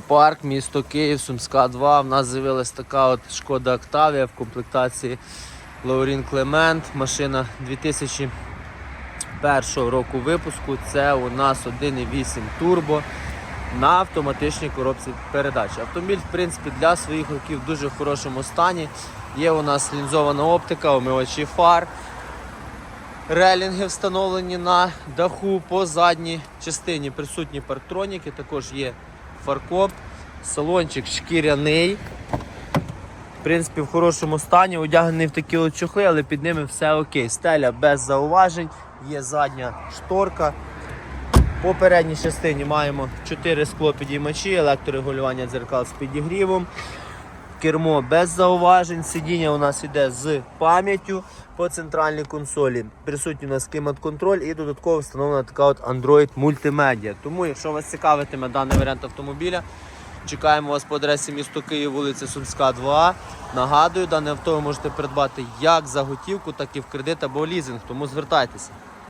Парк, місто Київ, Сумська 2. В нас з'явилась така от шкода Октавія в комплектації Лаурін Клемент. Машина 2001 року випуску. Це у нас 1.8 турбо на автоматичній коробці передач. Автомобіль, в принципі, для своїх років в дуже хорошому стані. Є у нас лінзована оптика, омивачі фар. Релінги встановлені на даху по задній частині присутні парктроніки, також є фаркоп, салончик шкіряний. В принципі, в хорошому стані, одягнений в такі от чохли, але під ними все окей. Стеля без зауважень, є задня шторка. По передній частині маємо 4 скло підіймачі, електрорегулювання дзеркал з підігрівом. Кермо без зауважень, сидіння у нас йде з пам'яттю по центральній консолі. Присутній у нас клімат-контроль і додатково встановлена така от Android мультимедіа. Тому, якщо вас цікавитиме даний варіант автомобіля, чекаємо вас по адресі місто Київ, вулиця Сумська, 2. Нагадую, дане авто ви можете придбати як за готівку, так і в кредит або лізинг, тому звертайтеся.